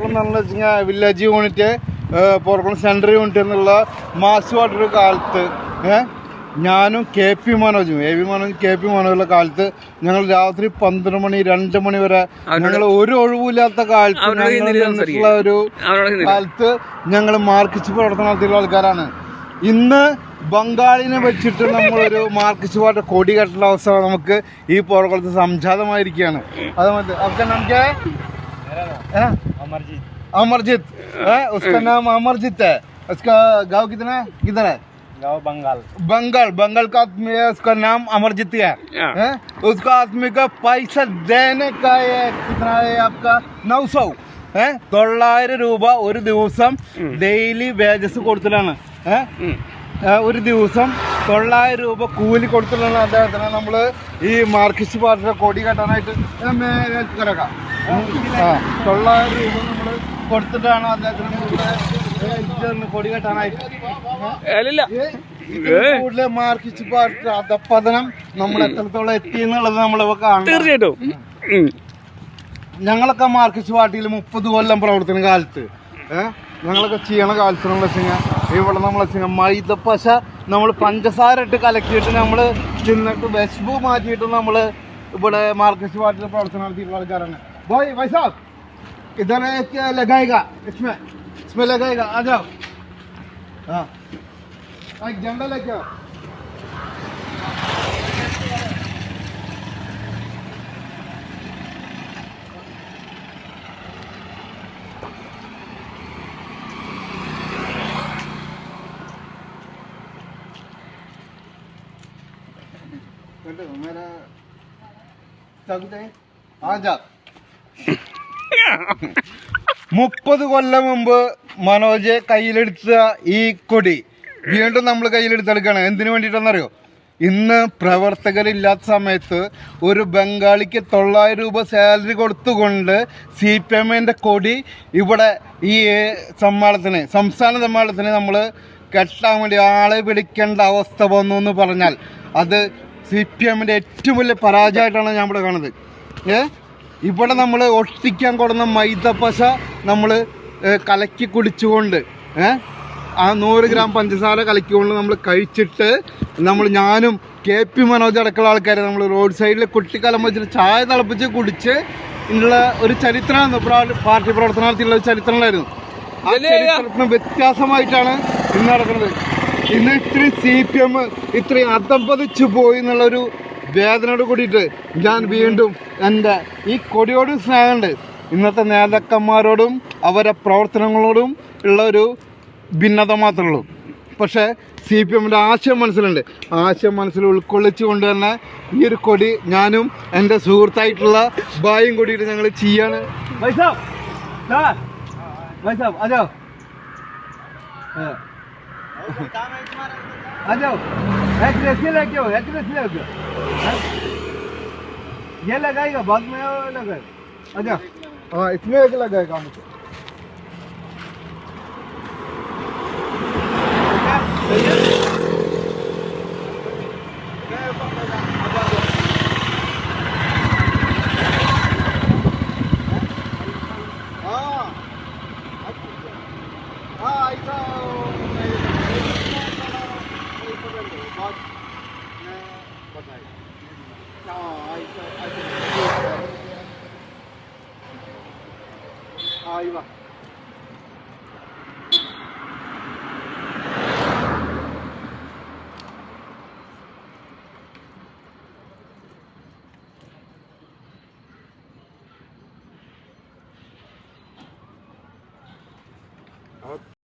പോർക്കുളം എന്ന് പറഞ്ഞു വെച്ചാൽ village unit Porkulam central unit എന്നുള്ള മാസമായിട്ടൊരു കാലത്ത് ഞാനും കെ പി മനോജും എ വി മനോജും കെ പി മനോജുള്ള കാലത്ത് ഞങ്ങൾ രാത്രി പന്ത്രണ്ട് മണി രണ്ട് മണി വരെ ഞങ്ങൾ ഒരു ഒഴിവില്ലാത്ത കാലത്ത് ഒരു കാലത്ത് ഞങ്ങൾ മാർക്കിച്ച് പ്രവർത്തനം നടത്തിയുള്ള ആൾക്കാരാണ്. ഇന്ന് ബംഗാളിനെ വെച്ചിട്ട് നമ്മളൊരു മാർക്കിച്ച് പാട്ട് കൊടി കെട്ടുള്ള അവസ്ഥ നമുക്ക് ഈ പോർക്കുളത്ത് സംജാതമായിരിക്കുകയാണ്. അത് മതി. നമുക്ക് ഏഹ് है हैं? अमरजीत है उसका नाम अमरजीत है उसका गांव कितना है किधर है गाँव बंगाल बंगाल बंगाल का आदमी है उसका नाम अमरजीत है हाँ। हैं? उसका आदमी का पैसा देने का ये कितना है आपका नौ सौ ഏഹ് തൊള്ളായിരം രൂപ ഒരു ദിവസം ഡെയിലി വേജസ് കൊടുത്തിട്ടാണ് ഏഹ് ഉം. ഏഹ് ഒരു ദിവസം തൊള്ളായിരം രൂപ കൂലി കൊടുത്തിട്ടാണ് അദ്ദേഹത്തിന് നമ്മൾ ഈ മാർക്സിസ്റ്റ് പാർട്ടിയുടെ കൊടി കെട്ടാനായിട്ട് ഏഹ് മേ- കിടക്കാം ആ തൊള്ളായിരം രൂപ നമ്മൾ കൊടുത്തിട്ടാണ് അദ്ദേഹത്തിന് കൊടി കെട്ടാനായിട്ട് കൂടുതൽ മാർക്കിച്ച് അധപ്പതനം നമ്മൾ എത്രത്തോളം എത്തി എന്നുള്ളത് നമ്മളിപ്പോ കാണണം. തീർച്ചയായിട്ടും. ഞങ്ങളൊക്കെ മാർക്കിച്ച് പാർട്ടിയിൽ മുപ്പത് കൊല്ലം പ്രവർത്തന കാലത്ത്. ഞങ്ങളൊക്കെ ചെയ്യണ കാലത്ത് നമ്മൾ വെച്ചാൽ ഇവിടെ നമ്മൾ വെച്ചാൽ മൈദപ്പശ നമ്മൾ പഞ്ചസാര ഇട്ട് കലക്കിയിട്ട് നമ്മൾ തിന്നിട്ട് വിശപ്പ് മാറ്റിയിട്ട് നമ്മൾ ഇവിടെ മാർക്കിസ്റ്റ് പാർട്ടിയിൽ പ്രവർത്തനം നടത്തിയിട്ടുള്ള ആൾക്കാരാണ്. ബോയ് भाई साहब इधर एक लगाएगा? इसमें इसमें लगाएगा आ जाओ। हाँ। एक झंडा लेके आओ। मेरा आ जा മുപ്പത് കൊല്ലം മുമ്പ് മനോജ് കയ്യിലെടുത്ത ഈ കൊടി വീണ്ടും നമ്മൾ കയ്യിലെടുത്തെടുക്കുകയാണ്. എന്തിനു വേണ്ടിയിട്ടെന്നറിയോ ഇന്ന് പ്രവർത്തകരില്ലാത്ത സമയത്ത് ഒരു ബംഗാളിക്ക് തൊള്ളായിരം രൂപ സാലറി കൊടുത്തുകൊണ്ട് സി പി എമ്മിന്റെ കൊടി ഇവിടെ ഈ സമ്മേളനത്തിന് സംസ്ഥാന സമ്മേളനത്തിന് നമ്മൾ കെട്ടാൻ വേണ്ടി ആളെ വിളിക്കേണ്ട അവസ്ഥ വന്നു എന്ന് പറഞ്ഞാൽ അത് സി പി എമ്മിന്റെ ഏറ്റവും വലിയ പരാജയമായിട്ടാണ് ഞാൻ ഇവിടെ കാണുന്നത്. ഏ? ഇവിടെ നമ്മൾ ഒട്ടിക്കാൻ കൊടുന്ന മൈദപ്പശ നമ്മൾ കലക്കി കുടിച്ചുകൊണ്ട് ഏ? ആ നൂറ് ഗ്രാം പഞ്ചസാര കലക്കിക്കൊണ്ട് നമ്മൾ കഴിച്ചിട്ട് നമ്മൾ ഞാനും കെ പി മനോജ് അടക്കമുള്ള ആൾക്കാരെ നമ്മൾ റോഡ് സൈഡിൽ കുട്ടിക്കാലം വെച്ചിട്ട് ചായ തിളപ്പിച്ച് കുടിച്ച് ഉള്ള ഒരു ചരിത്രമാണ്. പാർട്ടി പ്രവർത്തനത്തിലുള്ള ഒരു ചരിത്രങ്ങളായിരുന്നു. ആ ചരിത്രത്തിന് വ്യത്യാസമായിട്ടാണ് ഇന്ന് നടക്കുന്നത്. ഇന്ന് ഇത്രയും സി പി എം ഇത്രയും അധംപതിച്ചു പോയി എന്നുള്ളൊരു വേദനയോട് കൂടിയിട്ട് ഞാൻ വീണ്ടും എന്റെ ഈ കൊടിയോടും സ്നേഹമുണ്ട്. ഇന്നത്തെ നേതാക്കന്മാരോടും അവരെ പ്രവർത്തനങ്ങളോടും ഉള്ള ഒരു ഭിന്നത മാത്രമേ ഉള്ളൂ. പക്ഷേ സി പി എമ്മിന്റെ ആശയം മനസ്സിലുണ്ട്. ആശയം മനസ്സിൽ ഉൾക്കൊള്ളിച്ചുകൊണ്ട് തന്നെ ഈ ഒരു കൊടി ഞാനും എന്റെ സുഹൃത്തായിട്ടുള്ള ഭായും കൂടിയിട്ട് ഞങ്ങൾ ചെയ്യാണ്. വൈസാബ് അതെ? आ जाओ। एड्रेस लेके हाँ। ये लगाएगा बाद में लगाएगा अच्छा हाँ इसमें एक लगाएगा मुझे। Papagei. Ah, aí vai. Aí vai. Okay.